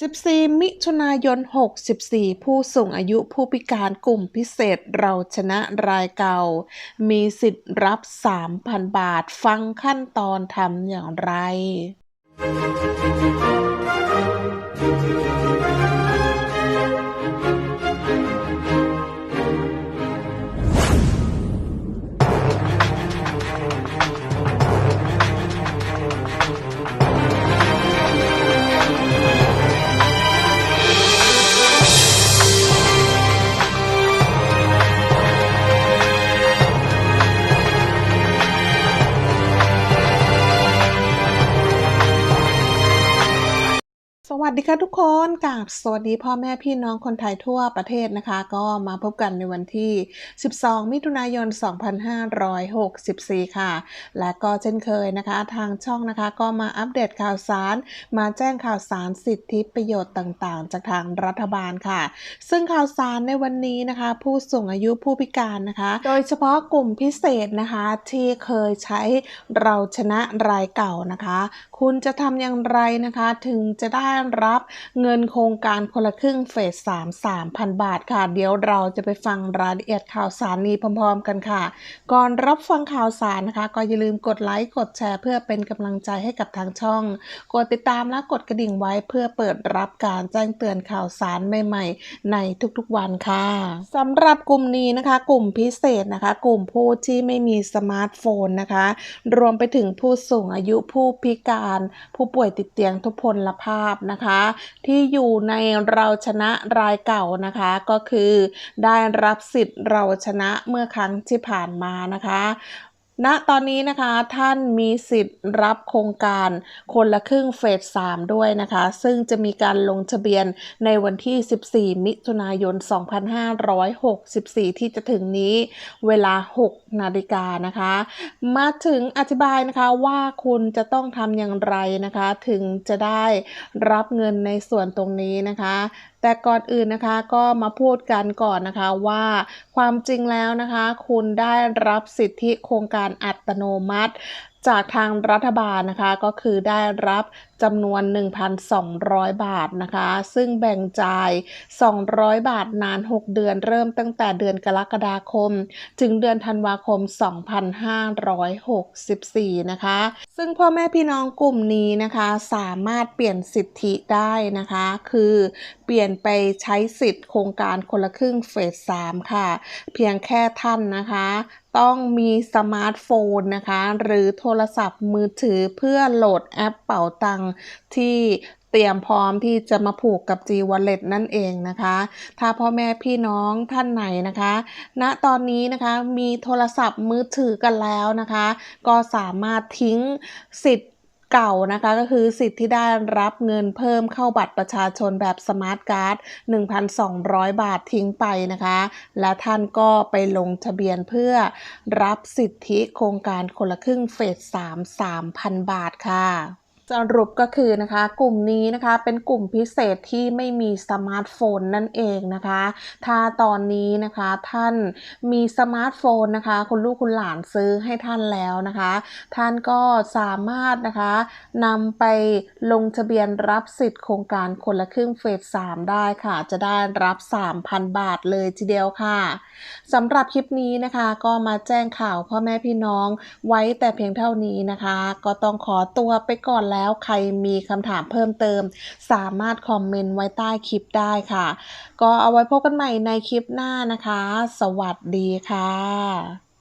14 มิถุนายน 64 ผู้สูงอายุผู้พิการกลุ่มพิเศษเราชนะรายเก่า มีสิทธิ์รับ 3,000 บาทฟังขั้นตอนทำอย่างไร วัสดีค่ะทุกคนกับสวัสดีพ่อแม่พี่น้องคนไทยทั่วประเทศนะคะ ก็มาพบกันในวันที่ 12 มิถุนายน 2564 ค่ะ และก็เช่นเคยนะคะ ทางช่องนะคะก็มาอัปเดตข่าวสาร มาแจ้งข่าวสารสิทธิประโยชน์ต่างๆ จากทางรัฐบาลค่ะ ซึ่งข่าวสารในวันนี้นะคะ ผู้สูงอายุผู้พิการนะคะ โดยเฉพาะกลุ่มพิเศษนะคะที่เคยใช้เราชนะรายเก่านะคะ คุณจะทำอย่างไรนะคะ ถึงจะได้รับเงินโครงการคนละครึ่งเฟส3 3,000 บาทค่ะ เดี๋ยวเราจะไปฟังรายละเอียดข่าวสารนี้พร้อมๆกันค่ะ ก่อนรับฟังข่าวสารนะคะ ก็อย่าลืมกดไลค์กดแชร์ เพื่อเป็นกำลังใจให้กับทางช่อง กดติดตามและกดกระดิ่งไว้เพื่อเปิดรับการแจ้งเตือนข่าวสารใหม่ๆ ในทุกๆวันค่ะสำหรับกลุ่มนี้นะคะ กลุ่มพิเศษนะคะ กลุ่มผู้ที่ไม่มีสมาร์ทโฟนนะคะ รวมไปถึงผู้สูงอายุผู้พิการผู้ป่วยติดเตียงทุพพลภาพนะคะ ที่อยู่ในเราชนะรายเก่านะคะ ก็คือได้รับสิทธิ์เราชนะเมื่อครั้งที่ผ่านมานะคะ ณตอนนี้นะคะท่านมีสิทธิ์รับโครงการคนละครึ่งเฟส 3 ด้วยนะคะ ซึ่งจะมีการลงทะเบียนในวันที่ 14 มิถุนายน 2564 ที่จะถึงนี้เวลา 6 นาฬิกานะคะ มาถึงอธิบายนะคะว่าคุณจะต้องทำอย่างไรนะคะ ถึงจะได้รับเงินในส่วนตรงนี้นะคะ แต่ก่อนอื่นนะคะก็มาพูดกันก่อนนะคะว่าความจริงแล้วนะคะ คุณได้รับสิทธิโครงการอัตโนมัติจากทางรัฐบาลนะคะก็คือได้รับ จำนวน 1,200 บาทนะคะ ซึ่งแบ่งจ่าย 200 บาทนาน 6 เดือนเริ่มตั้งแต่เดือนกรกฎาคม ถึงเดือนธันวาคม 2564 นะคะ ซึ่งพ่อแม่พี่น้องกลุ่มนี้นะคะสามารถเปลี่ยนสิทธิได้นะคะ คือเปลี่ยนไปใช้สิทธิ์โครงการคนละครึ่งเฟส 3 ค่ะ เพียงแค่ท่านนะคะต้องมีสมาร์ทโฟนนะคะ หรือโทรศัพท์มือถือเพื่อโหลดแอปเป๋าตังที่เตรียมพร้อมที่จะมาผูกกับ G Wallet นั่นเองนะคะ ถ้าพ่อแม่พี่น้องท่านไหนนะคะณตอนนี้นะคะมีโทรศัพท์มือถือกันแล้วนะคะ ก็สามารถทิ้งสิทธิ์เก่านะคะก็คือสิทธิ์ที่ได้รับเงินเพิ่มเข้าบัตรประชาชนแบบสมาร์ทการ์ด 1,200 บาททิ้งไปนะคะ และท่านก็ไปลงทะเบียนเพื่อรับสิทธิโครงการคนละครึ่งเฟส 3 3,000 บาทค่ะ สรุปก็คือนะคะ กลุ่มนี้นะคะเป็นกลุ่มพิเศษที่ไม่มีสมาร์ทโฟนนั่นเองนะคะ ถ้าตอนนี้นะคะท่านมีสมาร์ทโฟนนะคะ คุณลูกคุณหลานซื้อให้ท่านแล้วนะคะ ท่านก็สามารถนะคะนำไปลงทะเบียนรับสิทธิ์โครงการคนละครึ่งเฟส3ได้ค่ะ จะได้รับ 3,000 บาทเลยทีเดียวค่ะสำหรับคลิปนี้นะคะก็มาแจ้งข่าวพ่อแม่พี่น้องไว้แต่เพียงเท่านี้นะคะ ก็ต้องขอตัวไปก่อนแล้วใครมีคำถามเพิ่มเติม สามารถคอมเมนต์ไว้ใต้คลิปได้ค่ะ ก็เอาไว้พบกันใหม่ในคลิปหน้านะคะ สวัสดีค่ะ